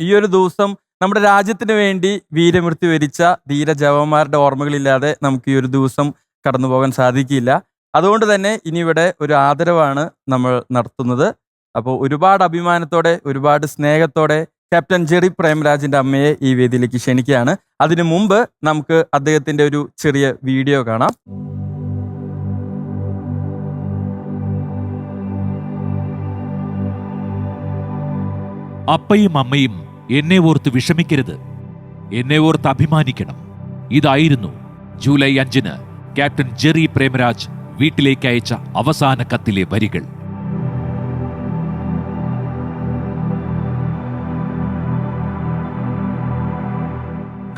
ഈ ഒരു ദിവസം നമ്മുടെ രാജ്യത്തിന് വേണ്ടി വീരമൃത്യു വരിച്ച ധീര ജവാന്മാരുടെ ഓർമ്മകളില്ലാതെ നമുക്ക് ഈ ഒരു ദിവസം കടന്നു പോകാൻ സാധിക്കില്ല. അതുകൊണ്ട് തന്നെ ഇനി ഇവിടെ ഒരു ആദരവാണ് നമ്മൾ നടത്തുന്നത്. അപ്പോൾ ഒരുപാട് അഭിമാനത്തോടെ ഒരുപാട് സ്നേഹത്തോടെ ക്യാപ്റ്റൻ ജെറി പ്രേംരാജിന്റെ അമ്മയെ ഈ വേദിയിലേക്ക് ക്ഷണിക്കുകയാണ്. അതിനു മുമ്പ് നമുക്ക് അദ്ദേഹത്തിന്റെ ഒരു ചെറിയ വീഡിയോ കാണാം. അപ്പയും അമ്മയും എന്നെ ഓർത്ത് വിഷമിക്കരുത്. എന്നെ ഓർത്ത് അഭിമാനിക്കണം. ഇതായിരുന്നു ജൂലൈ അഞ്ചിന് ക്യാപ്റ്റൻ ജെറി പ്രേമരാജ് വീട്ടിലേക്ക് അയച്ച അവസാന കത്തിലെ വരികൾ.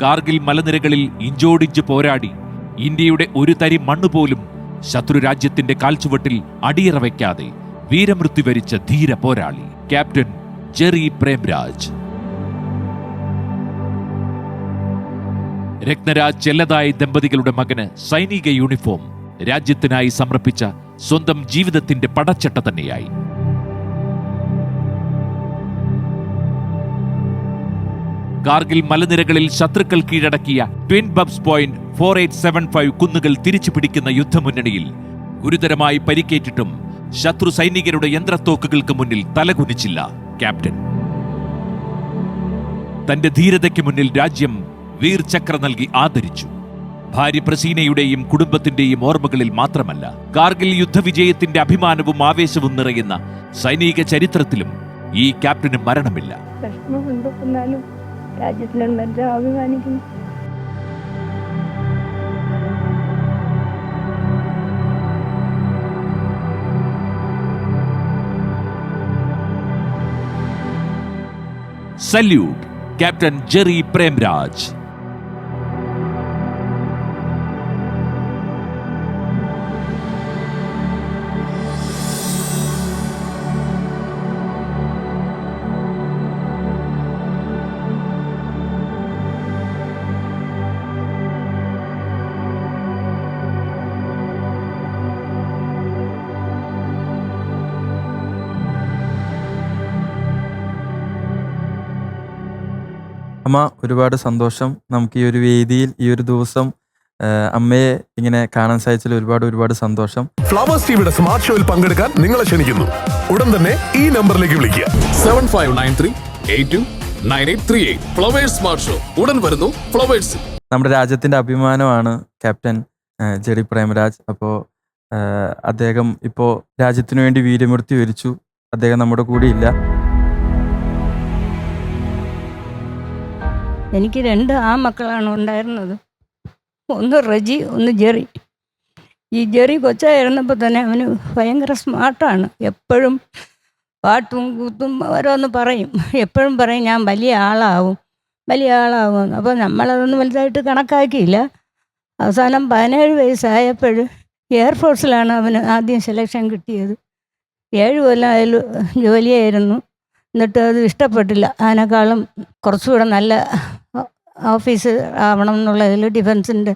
കാർഗിൽ മലനിരകളിൽ ഇഞ്ചോടിഞ്ച് പോരാടി ഇന്ത്യയുടെ ഒരു തരി മണ്ണ് പോലും ശത്രുരാജ്യത്തിന്റെ കാൽച്ചുവട്ടിൽ അടിയറ വയ്ക്കാതെ വീരമൃത്യു വരിച്ച ധീര പോരാളി ക്യാപ്റ്റൻ ജെറി പ്രേംരാജ് രത്നരാജ് ചെല്ലതായി ദമ്പതികളുടെ മകന് സൈനിക യൂണിഫോം രാജ്യത്തിനായി സമർപ്പിച്ച സ്വന്തം ജീവിതത്തിന്റെ പടച്ചട്ട തന്നെയായി. കാർഗിൽ മലനിരകളിൽ ശത്രുക്കൾ കീഴടക്കിയ twin bumps point four eight seven five കുന്നുകൾ തിരിച്ചു പിടിക്കുന്ന യുദ്ധമുന്നണിയിൽ ഗുരുതരമായി പരിക്കേറ്റിട്ടും ശത്രു സൈനികരുടെ യന്ത്രത്തോക്കുകൾക്ക് മുന്നിൽ തലകുനിച്ചില്ല ക്യാപ്റ്റൻ. തന്റെ ധീരതയ്ക്ക് മുന്നിൽ രാജ്യം വീർചക്ര നൽകി ആദരിച്ചു. ഭാര്യ പ്രസീനയുടെയും കുടുംബത്തിന്റെയും ഓർമ്മകളിൽ മാത്രമല്ല കാർഗിൽ യുദ്ധവിജയത്തിന്റെ അഭിമാനവും ആവേശവും നിറയുന്ന സൈനിക ചരിത്രത്തിലും ഈ ക്യാപ്റ്റന് മരണമില്ല. Salute captain Jerry Premraj. അമ്മ ഒരുപാട് സന്തോഷം. നമുക്ക് ഈ ഒരു വേദിയിൽ ഈ ഒരു ദിവസം അമ്മയെ ഇങ്ങനെ കാണാൻ സാധിച്ചതിൽ ഒരുപാട് ഒരുപാട് സന്തോഷം. ഫ്ലവേഴ്സ് ടിവിയുടെ സ്മാർട്ട് ഷോയിൽ പങ്കെടുക്കാൻ നിങ്ങളെ ക്ഷണിക്കുന്നു. ഉടൻ തന്നെ ഈ നമ്പറിലേക്ക് വിളിക്കുക. Seven five nine three eight two nine eight three eight flowers smart show ഉടൻ വരുന്നു ഫ്ലവേഴ്സ് നമ്മുടെ രാജ്യത്തിന്റെ അഭിമാനമാണ് ക്യാപ്റ്റൻ ജെഡി ജെറി പ്രേമരാജ്. അപ്പോൾ അദ്ദേഹം ഇപ്പോ രാജ്യത്തിനു വേണ്ടി വീരമൃത്യു വരിച്ചു. അദ്ദേഹം നമ്മുടെ കൂടെ എനിക്ക് രണ്ട് ആ മക്കളാണ് ഉണ്ടായിരുന്നത്. ഒന്ന് റജി ഒന്ന് ജെറി. ഈ ജെറി കൊച്ചായിരുന്നപ്പോൾ തന്നെ അവന് ഭയങ്കര സ്മാർട്ടാണ് എപ്പോഴും പാട്ടും കൂത്തും ഓരോന്ന് പറയും. എപ്പോഴും പറയും ഞാൻ വലിയ ആളാവും വലിയ ആളാവും. അപ്പോൾ നമ്മളതൊന്നും വലുതായിട്ട് കണക്കാക്കിയില്ല. അവസാനം പതിനേഴ് വയസ്സായപ്പോൾ എയർഫോഴ്സിലാണ് അവന് ആദ്യം സെലക്ഷൻ കിട്ടിയത്. ഏഴ് കൊല്ലം അതിൽ ജോലിയായിരുന്നു. എന്നിട്ട് അത് ഇഷ്ടപ്പെട്ടില്ല. അതിനേക്കാളും കുറച്ചുകൂടെ നല്ല ഓഫീസ് ആവണം എന്നുള്ളതിൽ ഡിഫൻസിന്റെ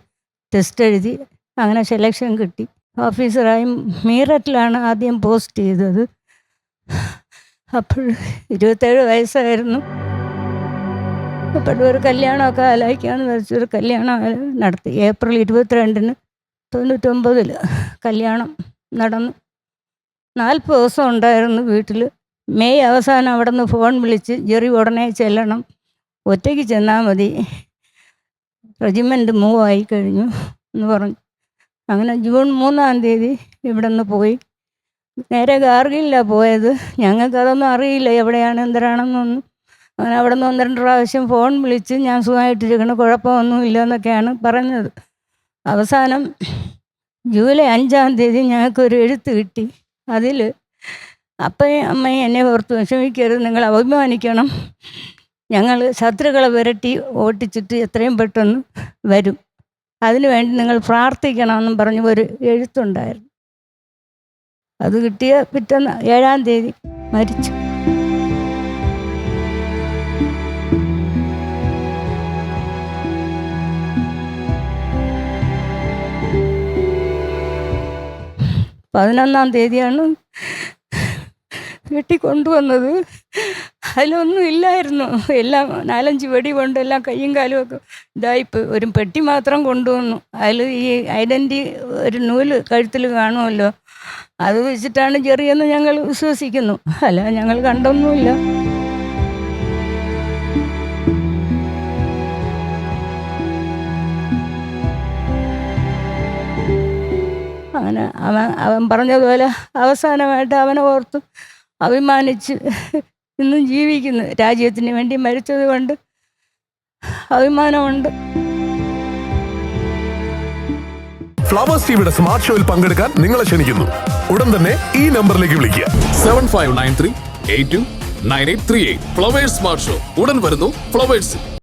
ടെസ്റ്റ് എഴുതി അങ്ങനെ സെലക്ഷൻ കിട്ടി. ഓഫീസറായി മീററ്റിലാണ് ആദ്യം പോസ്റ്റ് ചെയ്തത്. അപ്പോൾ ഇരുപത്തേഴ് വയസ്സായിരുന്നു. അപ്പോഴൊരു കല്യാണമൊക്കെ ആലോചിക്കാമെന്ന് വെച്ചൊരു കല്യാണം നടത്തി. ഏപ്രിൽ ഇരുപത്തിരണ്ടിന് തൊണ്ണൂറ്റൊമ്പതിൽ കല്യാണം നടന്നു. നാൽപ്പത് ദിവസം ഉണ്ടായിരുന്നു വീട്ടിൽ മെയ് അവസാനം അവിടെ നിന്ന് ഫോൺ വിളിച്ച് ജെറി ഉടനെ ചെല്ലണം. ഒറ്റയ്ക്ക് ചെന്നാൽ മതി. റെജിമെന്റ് മൂവ് ആയി കഴിഞ്ഞു എന്ന് പറഞ്ഞു. അങ്ങനെ ജൂൺ മൂന്നാം തീയതി ഇവിടെ നിന്ന് പോയി. നേരെ കാർഗിലാണ് പോയത്. ഞങ്ങൾക്കതൊന്നും അറിയില്ല എവിടെയാണ് എന്തരാണെന്നൊന്നും. അങ്ങനെ അവിടെ നിന്ന് ഒന്ന് രണ്ട് പ്രാവശ്യം ഫോൺ വിളിച്ച് ഞാൻ സുഖമായിട്ടിരിക്കണം കുഴപ്പമൊന്നും ഇല്ലെന്നൊക്കെയാണ് പറഞ്ഞത്. അവസാനം ജൂലൈ അഞ്ചാം തീയതി ഞങ്ങൾക്കൊരു എഴുത്ത് കിട്ടി. അതിൽ അപ്പയും അമ്മയും എന്നെ ഓർത്ത് വിഷമിക്കരുത് നിങ്ങൾ അഭിമാനിക്കണം. ഞങ്ങൾ ശത്രുക്കളെ വിരട്ടി ഓട്ടിച്ചിട്ട് എത്രയും പെട്ടെന്ന് വരും. അതിനുവേണ്ടി നിങ്ങൾ പ്രാർത്ഥിക്കണമെന്നും പറഞ്ഞ് ഒരു എഴുത്തുണ്ടായിരുന്നു. അത് കിട്ടിയ പിറ്റേന്ന് ഏഴാം തീയതി മരിച്ചു. പതിനൊന്നാം തീയതിയാണ് വീട്ടിൽ കൊണ്ടുവന്നത് അതിലൊന്നും ഇല്ലായിരുന്നു. എല്ലാം നാലഞ്ച് വെടി കൊണ്ട് എല്ലാം കയ്യും കാലും ഒക്കെ ഇതായിപ്പോയി ഒരു പെട്ടി മാത്രം കൊണ്ടുവന്നു. അതിൽ ഈ ഐഡന്റി ഒരു നൂൽ കഴുത്തിൽ കാണുമല്ലോ? അത് വെച്ചിട്ടാണ് ചെറിയെന്ന് ഞങ്ങൾ വിശ്വസിക്കുന്നു. അല്ല ഞങ്ങൾ കണ്ടൊന്നുമില്ല. അങ്ങനെ അവൻ അവൻ പറഞ്ഞതുപോലെ അവസാനമായിട്ട് അവനെ ഓർത്ത്. അഭിമാനിച്ച് ഇന്നും ജീവിക്കുന്നു. രാജ്യത്തിന് വേണ്ടി മരിച്ചത് കൊണ്ട് അഭിമാനമുണ്ട്. ഫ്ലവേഴ്സ് ടിവിയുടെ സ്മാർട്ട് ഷോയിൽ പങ്കെടുക്കാൻ നിങ്ങളെ ക്ഷണിക്കുന്നു. ഉടൻ തന്നെ ഈ നമ്പറിലേക്ക് വിളിക്കുക. Seven five nine three eight two nine eight three eight flowers smart show ഉടൻ വരുന്നു ഫ്ലവേഴ്സ്